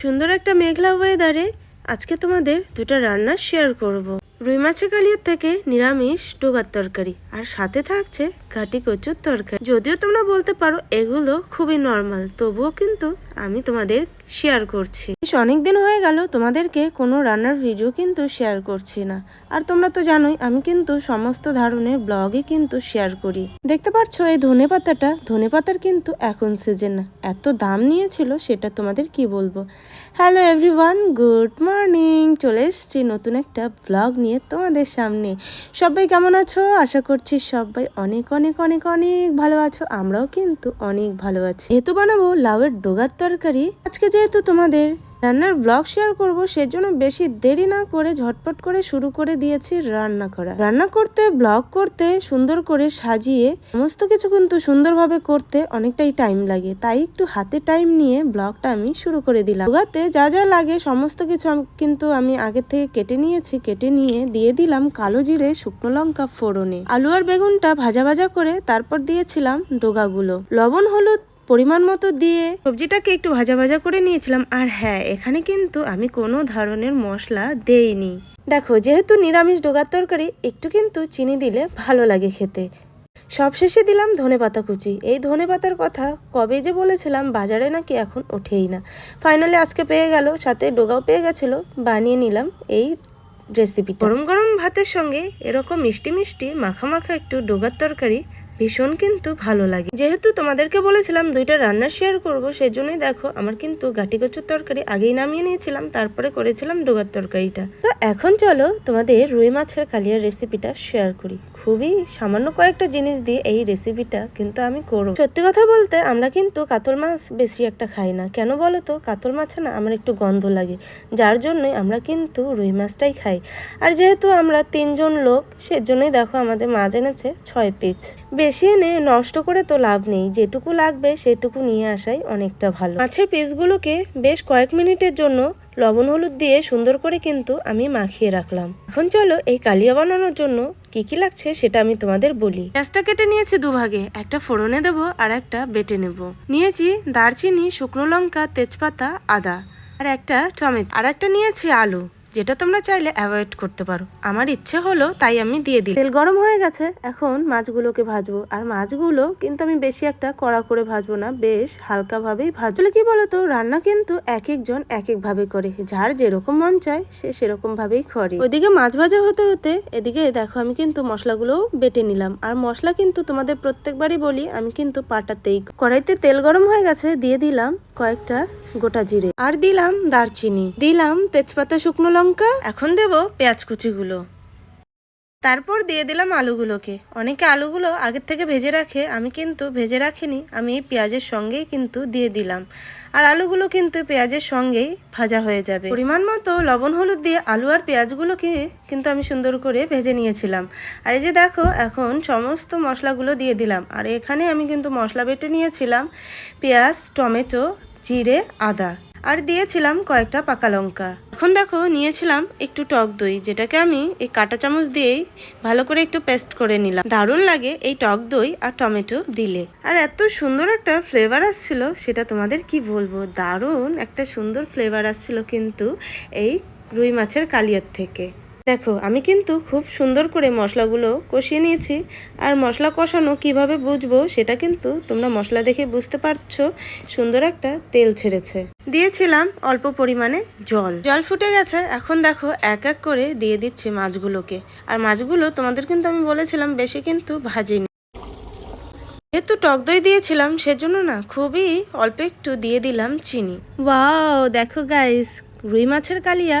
সুন্দর একটা মেঘলা ওয়েদারে আজকে তোমাদের দুটো রান্না শেয়ার করব। রুই মাছে কালিয়ার থেকে নিরামিষ, ডোগার তরকারি আর সাথে থাকছে ঘাটি কচুর তরকারি। যদিও তোমরা বলতে পারো এগুলো খুবই নর্মাল তবুও কিন্তু আমি তোমাদের শেয়ার করছি। বেশ অনেকদিন হয়ে গেল তোমাদেরকে কোনো রান্নার ভিডিও কিন্তু শেয়ার করছি না। আর তোমরা তো জানোই, আমি কিন্তু সমস্ত ধরনের ব্লগই কিন্তু শেয়ার করি। দেখতে পাচ্ছ এই ধনে পাতাটা? ধনে পাতার কিন্তু এখন সিজন না এত দাম নিয়েছিল, সেটা তোমাদের কি বলব? হ্যালো এভরিওয়ান গুড মর্নিং চলে এসেছি নতুন একটা ব্লগ নিয়ে তোমাদের সামনে। সবাই কেমন আছো? আশা করছি সবাই অনেক অনেক অনেক অনেক অনেক ভালো আছো। আমরাও কিন্তু অনেক ভালো আছি। যেহেতু বানাবো লাউয়ের ডোগার তরকারি? আজকে যেহেতু তোমাদের রান্নার ব্লগ শেয়ার করব, সেজন্য বেশি দেরি না করে ঝটপট করে শুরু করে দিয়েছি রান্না করা। রান্না করতে ব্লগ করতে, সুন্দর করে সাজিয়ে, সমস্ত কিছু কিন্তু সুন্দরভাবে করতে অনেকটাই টাইম লাগে। তাই একটু হাতে টাইম নিয়ে ব্লগটা আমি শুরু করে দিলাম। উগাতে যা যা লাগে, সমস্ত কিছু কিন্তু আমি আগে থেকে কেটে নিয়েছি। কেটে নিয়ে দিয়ে দিলাম কালো জিরে, শুকনো লঙ্কা ফোড়নে। আলু আর বেগুনটা ভাজা ভাজা করে তারপর দিয়েছিলাম ডোগাগুলো। লবণ, হলুদ পরিমাণ মতো দিয়ে সবজিটাকে একটু ভাজা ভাজা করে নিয়েছিলাম। আর হ্যাঁ এখানে কিন্তু আমি কোনো ধরনের মশলা দেইনি। দেখো, যেহেতু নিরামিষ ডোগার তরকারি, একটু কিন্তু চিনি দিলে ভালো লাগে খেতে। সবশেষে দিলাম ধনে পাতা কুচি। এই ধনে পাতার কথা কবে যে বলেছিলাম, বাজারে নাকি এখন ওঠেই না। ফাইনালি আজকে পেয়ে গেল, সাথে ডোগাও পেয়ে গেছিল, বানিয়ে নিলাম এই রেসিপি গরম গরম ভাতের সঙ্গে এরকম মিষ্টি মিষ্টি মাখা মাখা একটু ডোগার তরকারি ভীষণ কিন্তু ভালো লাগে। যেহেতু তোমাদেরকে বলেছিলাম দুইটা রান্না শেয়ার করব, সেজন্যই দেখো আমার কিন্তু গাটি কচুর তরকারি আগেই নামিয়ে নিয়েছিলাম, তারপরে করেছিলাম ডোগার তরকারিটা। তো এখন চলো তোমাদের রুই মাছের কালিয়ার রেসিপিটা শেয়ার করি। খুবই সামান্য কয়েকটা জিনিস দিয়ে এই রেসিপিটা কিন্তু আমি করব। সত্যি কথা বলতে আমরা কিন্তু কাতল মাছ বেশি একটা খাই না। কেন বলো তো? কাতল মাছে না আমার একটু গন্ধ লাগে, যার জন্যই আমরা কিন্তু রুই মাছটাই খাই। আর যেহেতু আমরা তিনজন লোক, সেজন্যই দেখো আমাদের মাছ এনেছে ছয় পিস বেশি এনে নষ্ট করে তো লাভ নেই, যেটুকু লাগবে সেটুকু নিয়ে আসাই অনেকটা ভালো। মাছের পিসগুলোকে বেশ কয়েক মিনিটের জন্য লবণ হলুদ দিয়ে সুন্দর করে কিন্তু আমি মাখিয়ে রাখলাম। এখন চলো এই কালিয়া বানানোর জন্য কি কি লাগছে সেটা আমি তোমাদের বলি। পেঁয়াজটা কেটে নিয়েছি দুভাগে, একটা ফোড়নে দেবো আর একটা বেটে নেব। নিয়েছি দারচিনি, শুকনো লঙ্কা, তেজপাতা, আদা আর একটা টমেটো। আর একটা নিয়েছি আলু। যেটা তোমরা চাইলে অ্যাভয়েড করতে পারো। আমার ইচ্ছে হলো তাই আমি দিয়ে দিই। তেল গরম হয়ে গেছে, এখন মাছগুলোকে ভাজবো। আর মাছগুলো কিন্তু আমি বেশি একটা কড়া করে ভাজবো না, বেশ হালকা ভাবেই ভাজবো। আসলে কি বলতো, রান্না কিন্তু এক একজন এক এক ভাবে করে। যার যেরকম মন চায়, সে সেরকম ভাবেই করে। ওইদিকে মাছ ভাজা হতে হতে এদিকে দেখো, আমি কিন্তু মশলাগুলো বেটে নিলাম। আর মশলা কিন্তু তোমাদের প্রত্যেকবারই বলি, আমি কিন্তু পাটাতেই কড়াইতে তেল গরম হয়ে গেছে, দিয়ে দিলাম কয়েকটা গোটা জিরে। আর দিলাম দারচিনি। দিলাম তেজপাতা শুকনো লঙ্কা? এখন দেব পেঁয়াজ কুচিগুলো। তারপর দিয়ে দিলাম আলুগুলোকে। অনেকে আলুগুলো আগের থেকে ভেজে রাখে, আমি কিন্তু ভেজে রাখিনি, আমি এই পেঁয়াজের সঙ্গেই কিন্তু দিয়ে দিলাম। আর আলুগুলো কিন্তু পেঁয়াজের সঙ্গেই ভাজা হয়ে যাবে। পরিমাণ মতো লবণ, হলুদ দিয়ে আলু আর পেঁয়াজগুলোকে কিন্তু আমি সুন্দর করে ভেজে নিয়েছিলাম। আর এই যে দেখো, এখন সমস্ত মশলাগুলো দিয়ে দিলাম। আর এখানে আমি কিন্তু মশলা বেটে নিয়েছিলাম পেঁয়াজ, টমেটো, জিরে, আদা। আর দিয়েছিলাম কয়েকটা পাকা লঙ্কা। এখন দেখো, নিয়েছিলাম একটু টক দই, যেটাকে আমি এই কাটা চামচ দিয়েই ভালো করে একটু পেস্ট করে নিলাম। দারুণ লাগে এই টক দই আর টমেটো দিলে। আর এত সুন্দর একটা ফ্লেভার আসছিল, সেটা তোমাদের কি বলব? দারুণ একটা সুন্দর ফ্লেভার আসছিল কিন্তু এই রুই মাছের কালিয়ার থেকে। দেখো, আমি কিন্তু খুব সুন্দর করে মশলাগুলো কষিয়ে নিয়েছি। আর মশলা কষানো কীভাবে বুঝব সেটা কিন্তু তোমরা মশলা দেখে বুঝতে পারছ। সুন্দর একটা তেল ছেড়েছে। দিয়েছিলাম অল্প পরিমাণে জল। জল ফুটে গেছে। এখন দেখো, এক এক করে দিয়ে দিচ্ছি মাছগুলোকে। আর মাছগুলো তোমাদের কিন্তু আমি বলেছিলাম, বেশি কিন্তু ভাজিনি। যেহেতু টক দই দিয়েছিলাম, সেজন্য না খুবই অল্প একটু দিয়ে দিলাম চিনি। ওয়াও, দেখো গাইস রুই মাছের কালিয়া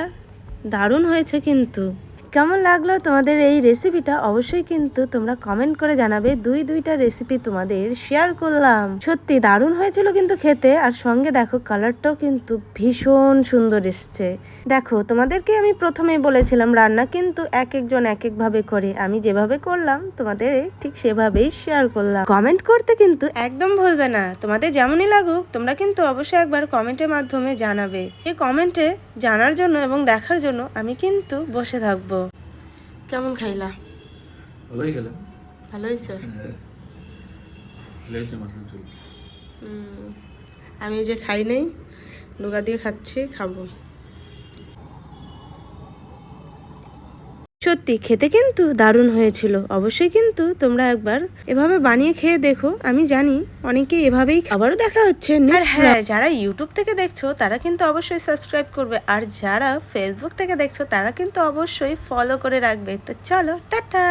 দারুণ হয়েছে কিন্তু। কেমন লাগল তোমাদের এই রেসিপিটা অবশ্যই কিন্তু তোমরা কমেন্ট করে জানাবে। দুই দুইটা রেসিপি তোমাদের শেয়ার করলাম। সত্যি দারুণ হয়েছিল কিন্তু খেতে। আর সঙ্গে দেখো কালারটাও কিন্তু ভীষণ সুন্দর এসছে। দেখো, তোমাদেরকে আমি প্রথমেই বলেছিলাম, রান্না কিন্তু এক একজন এক একভাবে করে। আমি যেভাবে করলাম, তোমাদের ঠিক সেভাবেই শেয়ার করলাম। কমেন্ট করতে কিন্তু একদম ভুলবে না। তোমাদের যেমনই লাগুক, তোমরা কিন্তু অবশ্যই একবার কমেন্টের মাধ্যমে জানাবে। এই কমেন্টে জানার জন্য এবং দেখার জন্য আমি কিন্তু বসে থাকব। কেমন খাইলা? ভালোই গেল ভালো হয়েছে হ্যাঁ। আমি যে খাই নাই নুগা দিয়ে খাচ্ছি খাব। সত্যি খেতে কিন্তু দারুণ হয়েছিল। অবশ্যই কিন্তু তোমরা একবার এভাবে বানিয়ে খেয়ে দেখো। আমি জানি অনেকে এভাবেই আবারও দেখা হচ্ছে আর হ্যাঁ যারা ইউটিউব থেকে দেখছ তারা কিন্তু অবশ্যই সাবস্ক্রাইব করবে। আর যারা ফেসবুক থেকে দেখছ তারা কিন্তু অবশ্যই ফলো করে রাখবে। তো চলো টাটা!